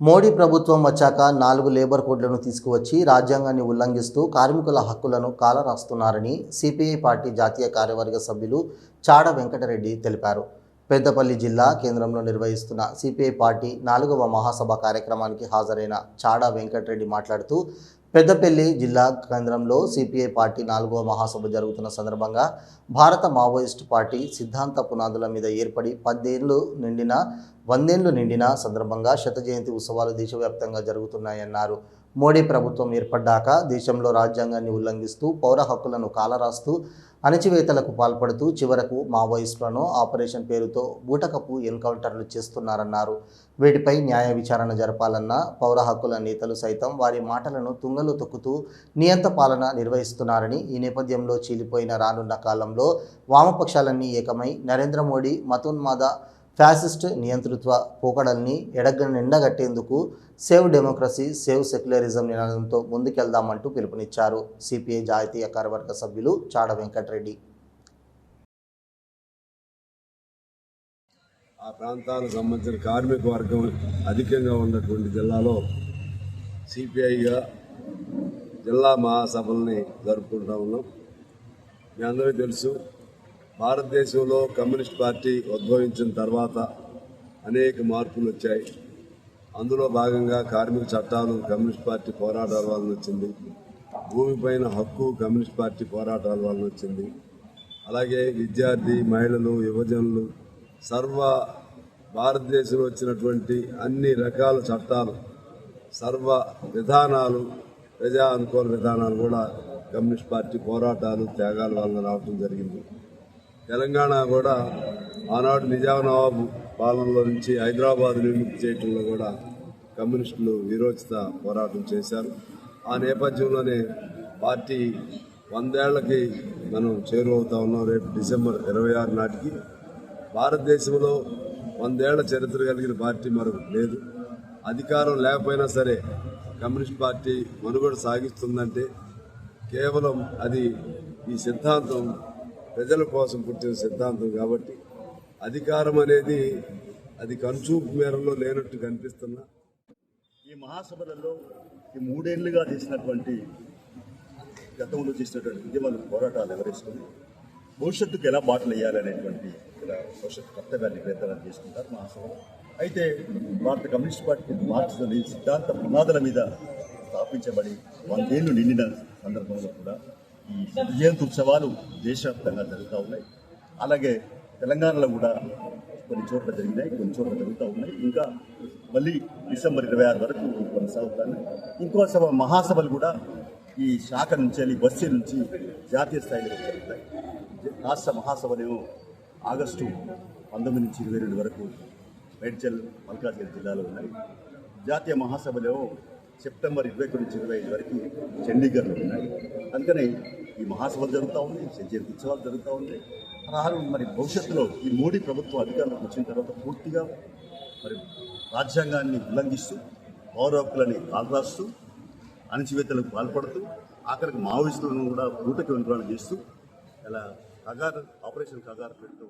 మోడీ ప్రభుత్వం వచ్చాక నాలుగు లేబర్ కోడ్లను తీసుకువచ్చి రాజ్యాంగాన్ని ఉల్లంఘిస్తూ కార్మికుల హక్కులను కాలరాస్తున్నారని సిపిఐ పార్టీ జాతీయ కార్యవర్గ సభ్యులు చాడ వెంకటరెడ్డి తెలిపారు. పెద్దపల్లి జిల్లా కేంద్రంలో నిర్వహిస్తున్న సిపిఐ పార్టీ నాలుగవ మహాసభ కార్యక్రమానికి హాజరైన చాడ వెంకటరెడ్డి మాట్లాడుతూ పెద్దపల్లి జిల్లా కేంద్రంలో సిపిఐ పార్టీ నాలుగో మహాసభ జరుగుతున్న సందర్భంగా భారత మావోయిస్టు పార్టీ సిద్ధాంత పునాదుల మీద ఏర్పడి పద్దేళ్ళు నిండిన వందేళ్ళు నిండిన సందర్భంగా శత జయంతి ఉత్సవాలు దేశవ్యాప్తంగా జరుగుతున్నాయన్నారు. మోడీ ప్రభుత్వం ఏర్పడ్డాక దేశంలో రాజ్యాంగాన్ని ఉల్లంఘిస్తూ పౌర హక్కులను కాలరాస్తూ అణచివేతలకు పాల్పడుతూ చివరకు మావోయిస్టులను ఆపరేషన్ పేరుతో బూటకపు ఎన్కౌంటర్లు చేస్తున్నారన్నారు. వీటిపై న్యాయ విచారణ జరపాలన్న పౌర హక్కుల నేతలు సైతం వారి మాటలను తుంగలు తొక్కుతూ నియంత పాలన నిర్వహిస్తున్నారని ఈ నేపథ్యంలో చీలిపోయిన రానున్న కాలంలో వామపక్షాలన్నీ ఏకమై నరేంద్ర మోడీ మతోన్మాద ఫ్యాసిస్ట్ నియంతృత్వ పోకడల్ని ఎడగ నిండగట్టేందుకు సేవ్ డెమోక్రసీ సేవ్ సెక్యులరిజం నినాదంతో ముందుకెళ్దామంటూ పిలుపునిచ్చారు సిపిఐ జాతీయ కార్యవర్గ సభ్యులు చాడ వెంకటరెడ్డి. ఆ ప్రాంతాలకు సంబంధించిన కార్మిక వర్గం అధికంగా ఉన్నటువంటి జిల్లాలో సిపిఐగా జిల్లా మహాసభల్ని జరుపుకుంటా ఉన్నాం. మీ అందరికీ తెలుసు భారతదేశంలో కమ్యూనిస్ట్ పార్టీ ఉద్భవించిన తర్వాత అనేక మార్పులు వచ్చాయి. అందులో భాగంగా కార్మిక చట్టాలు కమ్యూనిస్ట్ పార్టీ పోరాటాల వలన వచ్చింది. భూమిపైన హక్కు కమ్యూనిస్ట్ పార్టీ పోరాటాల వలన వచ్చింది. అలాగే విద్యార్థి మహిళలు యువజనులు సర్వ భారతదేశంలో వచ్చినటువంటి అన్ని రకాల చట్టాలు సర్వ విధానాలు ప్రజా అనుకూల విధానాలు కూడా కమ్యూనిస్ట్ పార్టీ పోరాటాలు త్యాగాల వలన రావడం జరిగింది. తెలంగాణ కూడా ఆనాడు నిజాం నవాబు పాలనలో నుంచి హైదరాబాద్ విముక్తి చేయటంలో కూడా కమ్యూనిస్టులు విరోచిత పోరాటం చేశారు. ఆ నేపథ్యంలోనే పార్టీ వందేళ్ళకి మనం చేరువవుతా ఉన్నాం. రేపు డిసెంబర్ ఇరవై ఆరు నాటికి భారతదేశంలో వందేళ్ళ చరిత్ర కలిగిన పార్టీ మరొకటి లేదు. అధికారం లేకపోయినా సరే కమ్యూనిస్ట్ పార్టీ మనుగడ సాగిస్తుందంటే కేవలం అది ఈ సిద్ధాంతం ప్రజల కోసం పుట్టిన సిద్ధాంతం కాబట్టి అధికారం అనేది అది కనుచూపు మేరలో లేనట్టు కనిపిస్తున్నా. ఈ మహాసభలలో ఈ మూడేళ్ళుగా చేసినటువంటి గతంలో చేసినటువంటి ఉద్యమాలు పోరాటాలు ఎవరేసుకుని భవిష్యత్తుకు ఎలా బాటలు వేయాలనేటువంటి ఇలా భవిష్యత్తు కర్తవ్యాన్ని ప్రయత్నాలు చేసుకుంటారు మహాసభలో అయితే భారత కమ్యూనిస్ట్ పార్టీ మార్క్స్ సిద్ధాంత పునాదుల మీద స్థాపించబడి వందేళ్ళు నిండిన సందర్భంలో కూడా ఈ జయంతి ఉత్సవాలు దేశవ్యాప్తంగా జరుగుతూ ఉన్నాయి. అలాగే తెలంగాణలో కూడా కొన్ని చోట్ల జరిగినాయి కొన్ని చోట్ల జరుగుతూ ఉన్నాయి. ఇంకా మళ్ళీ డిసెంబర్ ఇరవై ఆరు వరకు కొనసాగుతాయి ఇంకో సభ మహాసభలు కూడా ఈ శాఖ నుంచి వెళ్ళి బస్సు నుంచి జాతీయ స్థాయిలో జరుగుతాయి. రాష్ట్ర మహాసభలేమో ఆగస్టు పంతొమ్మిది నుంచి ఇరవై రెండు వరకు మేడ్చల్ మల్కాజ్గిరి జిల్లాలో ఉన్నాయి. జాతీయ మహాసభలో సెప్టెంబర్ ఇరవై ఒకటి నుంచి ఇరవై ఐదు వరకు చండీగఢ్లో ఉన్నాయి. అందుకని ఈ మహాసభ జరుగుతూ ఉంది జయంతి ఉత్సవాలు జరుగుతూ ఉంది. రాను మరి భవిష్యత్తులో ఈ మోడీ ప్రభుత్వం అధికారంలోకి వచ్చిన తర్వాత పూర్తిగా మరి రాజ్యాంగాన్ని ఉల్లంఘిస్తూ పౌర హక్కులని కాల్రాస్తూ అణచివేతలకు పాల్పడుతూ ఆఖరికి మావోయిస్టులను కూడా ఊటకి వెంటరాలు చేస్తూ ఇలా కగారు ఆపరేషన్ కగారు పెడుతూ